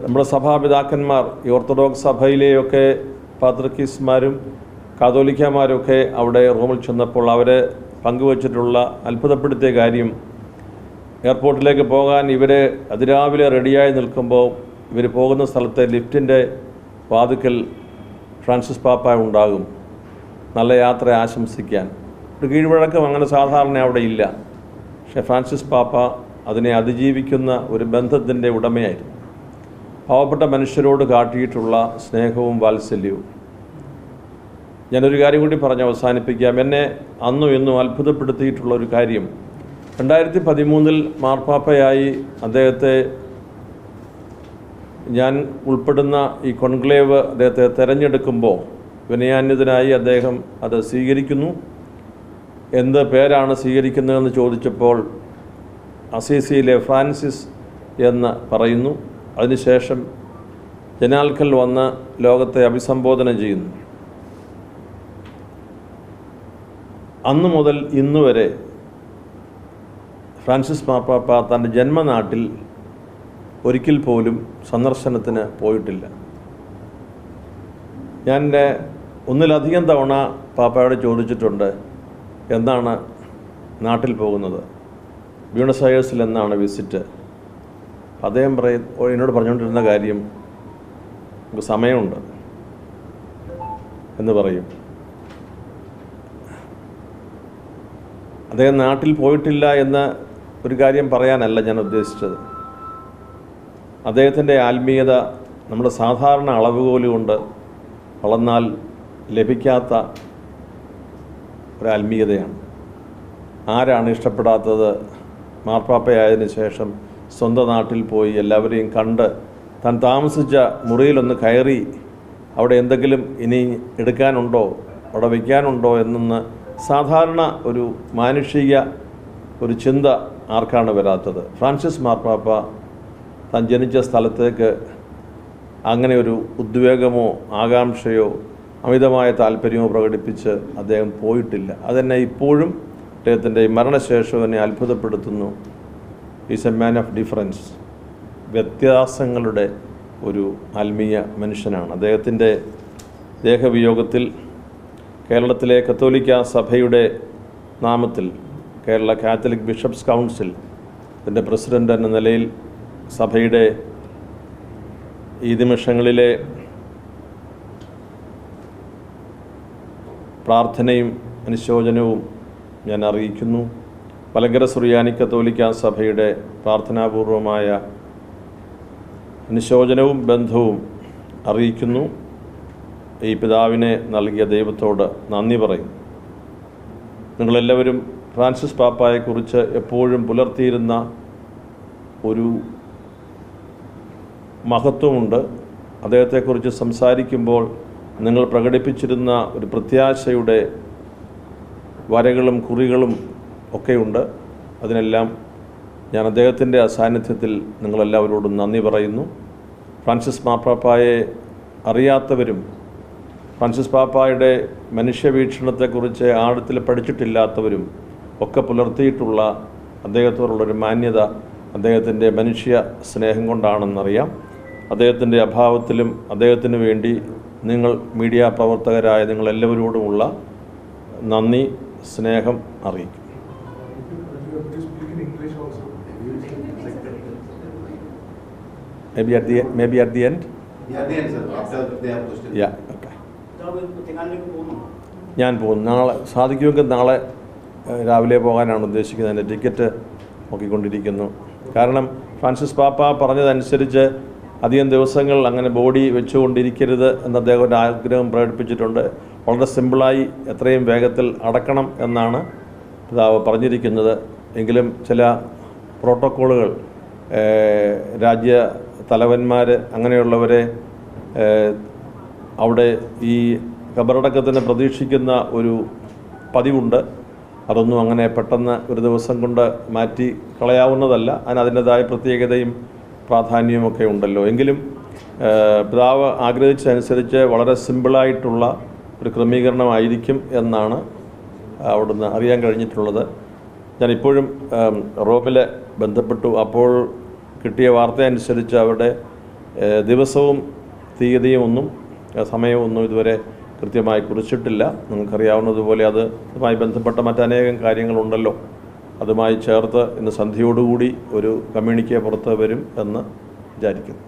നമ്മുടെ സഭാപിതാക്കന്മാർ ഈ ഓർത്തഡോക്സ് സഭയിലെയൊക്കെ പാത്രക്കീസ്മാരും കാതോലിക്കമാരൊക്കെ അവിടെ റോമിൽ ചെന്നപ്പോൾ അവർ പങ്കുവച്ചിട്ടുള്ള അത്ഭുതപ്പെടുത്തിയ കാര്യം എയർപോർട്ടിലേക്ക് പോകാൻ ഇവർ അതിരാവിലെ റെഡിയായി നിൽക്കുമ്പോൾ ഇവർ പോകുന്ന സ്ഥലത്തെ ലിഫ്റ്റിന്റെ വാതുക്കൽ ഫ്രാൻസിസ് പാപ്പ ഉണ്ടാകും. നല്ല യാത്ര ആശംസിക്കാൻ. ഒരു കീഴ്വഴക്കം അങ്ങനെ സാധാരണ അവിടെ ഇല്ല. പക്ഷേ ഫ്രാൻസിസ് പാപ്പ അതിനെ അതിജീവിക്കുന്ന ഒരു ബന്ധത്തിന്റെ ഉടമയായിരുന്നു. പാവപ്പെട്ട മനുഷ്യരോട് കാട്ടിയിട്ടുള്ള സ്നേഹവും വാത്സല്യവും. ഞാനൊരു കാര്യം കൂടി പറഞ്ഞ് അവസാനിപ്പിക്കാം. എന്നെ അന്നും ഇന്നും അത്ഭുതപ്പെടുത്തിയിട്ടുള്ള ഒരു കാര്യം. രണ്ടായിരത്തി പതിമൂന്നിൽ മാർപ്പാപ്പയായി അദ്ദേഹത്തെ ഞാൻ ഉൾപ്പെടുന്ന ഈ കോൺക്ലേവ് അദ്ദേഹത്തെ തിരഞ്ഞെടുക്കുമ്പോൾ വിനയാന്യതനായി അദ്ദേഹം അത് സ്വീകരിക്കുന്നു. എന്ത് പേരാണ് സ്വീകരിക്കുന്നതെന്ന് ചോദിച്ചപ്പോൾ അസീസിയിലെ ഫ്രാൻസിസ് എന്ന് പറയുന്നു. അതിനുശേഷം ജനാൽക്കൽ വന്ന് ലോകത്തെ അഭിസംബോധന ചെയ്യുന്നു. അന്നു മുതൽ ഇന്നുവരെ ഫ്രാൻസിസ് മാപ്പാപ്പ തന്റെ ജന്മനാട്ടിൽ ഒരിക്കൽ പോലും സന്ദർശനത്തിന് പോയിട്ടില്ല. ഞാൻ എന്റെ ഒന്നിലധികം തവണ പാപ്പയോട് ചോദിച്ചിട്ടുണ്ട് എന്നാണ് നാട്ടിൽ പോകുന്നത്? ബ്യൂണസ് അയേഴ്സിൽ എന്നാണ് വിസിറ്റ്. അദ്ദേഹം പറയും എന്നോട് പറഞ്ഞുകൊണ്ടിരുന്ന കാര്യം സമയമുണ്ട് എന്ന് പറയും. അദ്ദേഹം നാട്ടിൽ പോയിട്ടില്ല എന്ന ഒരു കാര്യം പറയാനല്ല ഞാൻ ഉദ്ദേശിച്ചത്. അദ്ദേഹത്തിന്റെ ആത്മീയത നമ്മുടെ സാധാരണ അളവുകോൽ കൊണ്ട് വളർന്നാൽ ലഭിക്കാത്ത ഒരു ആത്മീയതയാണ് ആരാണ് ഇഷ്ടപ്പെടാത്തത്? മാർപ്പാപ്പയായതിനു ശേഷം സ്വന്തം നാട്ടിൽ പോയി എല്ലാവരെയും കണ്ട് താൻ താമസിച്ച മുറിയിലൊന്ന് കയറി അവിടെ എന്തെങ്കിലും ഇനി എടുക്കാനുണ്ടോ അവിടെ വയ്ക്കാനുണ്ടോ എന്നൊന്ന് സാധാരണ ഒരു മാനുഷിക ഒരു ചിന്ത ആർക്കാണ് വരാത്തത്. ഫ്രാൻസിസ് മാർപ്പാപ്പ താൻ ജനിച്ച സ്ഥലത്തേക്ക് അങ്ങനെ ഒരു ഉദ്വേഗമോ ആകാംക്ഷയോ അമിതമായ താല്പര്യമോ പ്രകടിപ്പിച്ച് അദ്ദേഹം പോയിട്ടില്ല. അതെന്നെ ഇപ്പോഴും അദ്ദേഹത്തിന്റെ മരണശേഷം എന്നെ അത്ഭുതപ്പെടുത്തുന്നു. Is a man of difference വ്യത്യാസങ്ങളുടെ ഒരു ആത്മീയ മനുഷ്യനാണ്. അദ്ദേഹത്തിന്റെ ദേഹവിയോഗത്തിൽ കേരളത്തിലെ കത്തോലിക്ക സഭയുടെ നാമത്തിൽ കേരള കാത്തലിക് ബിഷപ്സ് കൗൺസിൽ ഇതിന്റെ പ്രസിഡന്റ് എന്ന നിലയിൽ സഭയുടെ ഈ നിമിഷങ്ങളിലെ പ്രാർത്ഥനയും അനുശോചനവും ഞാൻ അറിയിക്കുന്നു. മലങ്കര സുറിയാനി കത്തോലിക്ക സഭയുടെ പ്രാർത്ഥനാപൂർവമായ അനുശോചനവും ബന്ധവും അറിയിക്കുന്നു. ഈ പിതാവിനെ നൽകിയ ദൈവത്തോട് നന്ദി പറയും നിങ്ങളെല്ലാവരും ഫ്രാൻസിസ് പാപ്പായെക്കുറിച്ച് എപ്പോഴും പുലർത്തിയിരുന്ന ഒരു മഹത്വമുണ്ട്. അദ്ദേഹത്തെക്കുറിച്ച് സംസാരിക്കുമ്പോൾ നിങ്ങൾ പ്രകടിപ്പിച്ചിരുന്ന ഒരു പ്രത്യാശയുടെ വരകളും കുറികളും ഒക്കെയുണ്ട്. അതിനെല്ലാം ഞാൻ അദ്ദേഹത്തിന്റെ അസാന്നിധ്യത്തിൽ നിങ്ങളെല്ലാവരോടും നന്ദി പറയുന്നു. ഫ്രാൻസിസ് മാപ്പാപ്പായെ അറിയാത്തവരും ഫ്രാൻസിസ് പാപ്പായുടെ മനുഷ്യവീക്ഷണത്തെക്കുറിച്ച് ആഴത്തിൽ പഠിച്ചിട്ടില്ലാത്തവരും ഒക്കെ പുലർത്തിയിട്ടുള്ള അദ്ദേഹത്തോടുള്ളൊരു മാന്യത അദ്ദേഹത്തിന്റെ മനുഷ്യ സ്നേഹം കൊണ്ടാണെന്നറിയാം. അദ്ദേഹത്തിന്റെ അഭാവത്തിലും അദ്ദേഹത്തിന് വേണ്ടി നിങ്ങൾ മീഡിയ പ്രവർത്തകരായ നിങ്ങളെല്ലാവരോടുമുള്ള നന്ദി സ്നേഹം അറിയിക്കും. May at the the at the end. Yeah, the answer. After they have question. തെങ്ങാനിലേക്ക് പോകുന്നു ഞാൻ പോകും നാളെ സാധിക്കുമെങ്കിൽ നാളെ രാവിലെ പോകാനാണ് ഉദ്ദേശിക്കുന്നത് എന്റെ ടിക്കറ്റ് നോക്കിക്കൊണ്ടിരിക്കുന്നു കാരണം ഫ്രാൻസിസ് പാപ്പ പറഞ്ഞതനുസരിച്ച് അധികം ദിവസങ്ങൾ അങ്ങനെ ബോഡി വെച്ചുകൊണ്ടിരിക്കരുത് എന്ന് അദ്ദേഹം ഒരു ആഗ്രഹം പ്രകടിപ്പിച്ചിട്ടുണ്ട് വളരെ സിമ്പിളായി എത്രയും വേഗത്തിൽ അടക്കണം എന്നാണ് പിതാവ് പറഞ്ഞിരിക്കുന്നത് എങ്കിലും ചില പ്രോട്ടോക്കോളുകൾ രാജ്യ തലവന്മാർ അങ്ങനെയുള്ളവരെ അവിടെ ഈ ഖബറടക്കത്തിന് പ്രതീക്ഷിക്കുന്ന ഒരു പതിവുണ്ട്. അതൊന്നും അങ്ങനെ പെട്ടെന്ന് ഒരു ദിവസം കൊണ്ട് മാറ്റി കളയാവുന്നതല്ല. അതിന് അതിന്റെതായ പ്രത്യേകതയും പ്രാധാന്യവുമൊക്കെ ഉണ്ടല്ലോ. എങ്കിലും പിതാവ് ആഗ്രഹിച്ചതനുസരിച്ച് വളരെ സിമ്പിളായിട്ടുള്ള ഒരു ക്രമീകരണമായിരിക്കും എന്നാണ് അവിടുന്ന് അറിയാൻ കഴിഞ്ഞിട്ടുള്ളത്. ഏം, റോമിൽ ബന്ധപ്പെട്ടു. അപ്പോൾ കിട്ടിയ വാർത്ത അനുസരിച്ച് അവിടെ ദിവസവും തീയതിയും ഒന്നും സമയമൊന്നും ഇതുവരെ കൃത്യമായി കുറിച്ചിട്ടില്ല. നിങ്ങൾക്കറിയാവുന്നതുപോലെ അത് അതുമായി ബന്ധപ്പെട്ട മറ്റനേകം കാര്യങ്ങളുണ്ടല്ലോ. അതുമായി ചേർത്ത് ഇന്ന് സന്ധ്യയോടുകൂടി ഒരു കമ്മ്യൂണിക്കെ പുറത്ത് വരും എന്ന് വിചാരിക്കുന്നു.